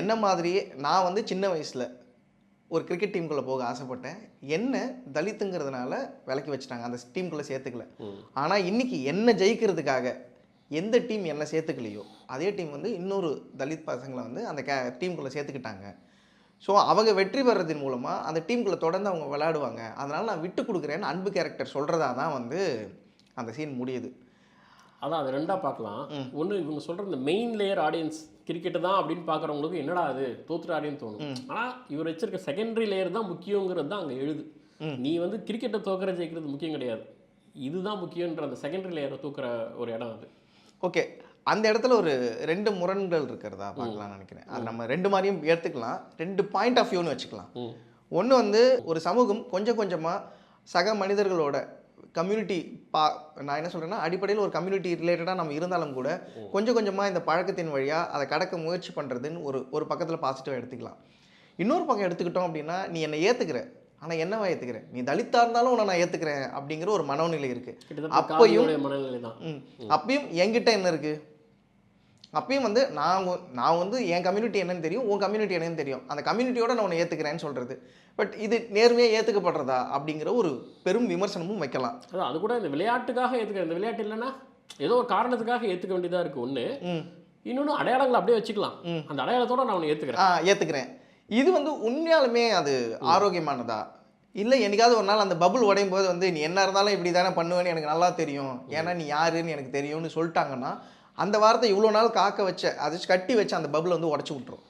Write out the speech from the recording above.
என்ன மாதிரியே நான் வந்து சின்ன வயசில் ஒரு கிரிக்கெட் டீமுக்குள்ளே போக ஆசைப்பட்டேன். என்ன தலித்துங்கிறதுனால விலக்கி வச்சுட்டாங்க. அந்த டீமுக்குள்ளே சேர்த்துக்கல. ஆனால் இன்னைக்கு என்ன ஜெயிக்கிறதுக்காக எந்த டீம் என்ன சேர்த்துக்கலையோ அதே டீம் வந்து இன்னொரு தலித் பசங்களை வந்து அந்த கே டீமுக்குள்ளே சேர்த்துக்கிட்டாங்க. ஸோ அவங்க வெற்றி பெறதின் மூலமாக அந்த டீமுக்குள்ளே தொடர்ந்து அவங்க விளையாடுவாங்க. அதனால் நான் விட்டு கொடுக்குறேன்னு அன்பு கேரக்டர் சொல்கிறதா தான் வந்து அந்த சீன் முடியுது. அதான் அது ரெண்டா பார்க்கலாம். ஒன்று இவங்க சொல்ற இந்த மெயின் லேயர் ஆடியன்ஸ் கிரிக்கெட் தான் அப்படின்னு பார்க்குறவங்களுக்கு என்னடா அது? தோத்துறாடின்னு தோணும். ஆனால் இவர் வச்சிருக்க செகண்டரி லேயர் தான் முக்கியங்கிறது தான் அங்கே எழுது. நீ வந்து கிரிக்கெட்டை தோக்கிற ஜெயிக்கிறது முக்கியம் கிடையாது. இதுதான் முக்கியன்ற அந்த செகண்டரி லேயரை தூக்குற ஒரு இடம் அது. ஓகே. அந்த இடத்துல ஒரு ரெண்டு முரண்கள் இருக்கிறதா பார்க்கலாம்னு நினைக்கிறேன். அது நம்ம ரெண்டு மாதிரியும் எடுத்துக்கலாம் ரெண்டு பாயிண்ட் ஆஃப் வியூன்னு வச்சுக்கலாம். ஒன்று வந்து ஒரு சமூகம் கொஞ்சம் கொஞ்சமாக சக மனிதர்களோட கம்யூனிட்டி பா நான் என்ன சொல்கிறேன்னா அடிப்படையில் ஒரு கம்யூனிட்டி ரிலேட்டடாக நம்ம இருந்தாலும் கூட கொஞ்சம் கொஞ்சமாக இந்த பழக்கத்தின் வழியாக அதை கடக்க முயற்சி பண்ணுறதுன்னு ஒரு ஒரு பக்கத்தில் பாசிட்டிவாக எடுத்துக்கலாம். இன்னொரு பக்கம் எடுத்துக்கிட்டோம் அப்படின்னா நீ என்னை ஏற்றுக்கிற ஆனால் என்னவா ஏற்றுக்கிற நீ தலித்தா இருந்தாலும் உன்னை நான் ஏற்றுக்கிறேன் அப்படிங்கிற ஒரு மனோநிலை இருக்குது அப்பையும். அப்பயும் என்கிட்ட என்ன இருக்கு? அப்பயும் வந்து நான் நான் வந்து என் கம்யூனிட்டி என்னன்னு தெரியும் உன் கம்யூனிட்டி என்னன்னு தெரியும். அந்த கம்யூனிட்டியோட நான் உன்னை ஏற்றுக்கிறேன்னு சொல்கிறது பட் இது நேர்மையாக ஏற்றுக்கப்படுறதா அப்படிங்கிற ஒரு பெரும் விமர்சனமும் வைக்கலாம். அது கூட இந்த விளையாட்டுக்காக ஏற்றுக்க இந்த விளையாட்டு இல்லைன்னா ஏதோ ஒரு காரணத்துக்காக ஏற்றுக்க வேண்டியதாக இருக்குது ஒன்று ம். இன்னொன்று அடையாளங்களை அப்படியே வச்சுக்கலாம். அந்த அடையாளத்தோட நான் உன்னை ஏற்றுக்கிறேன் ஏற்றுக்கிறேன் இது வந்து உண்மையாலுமே அது ஆரோக்கியமானதா? இல்லை என்னைக்காவது ஒரு நாள் அந்த பபுள் உடையும் போது வந்து நீ என்ன இருந்தாலும் இப்படி தானே பண்ணுவேன்னு எனக்கு நல்லா தெரியும். ஏன்னா நீ யாருன்னு எனக்கு தெரியும்னு சொல்லிட்டாங்கன்னா அந்த வாரத்தை இவ்வளோ நாள் காக்க வச்ச அதை கட்டி வச்ச அந்த பபுளை வந்து உடச்சி விட்ரும்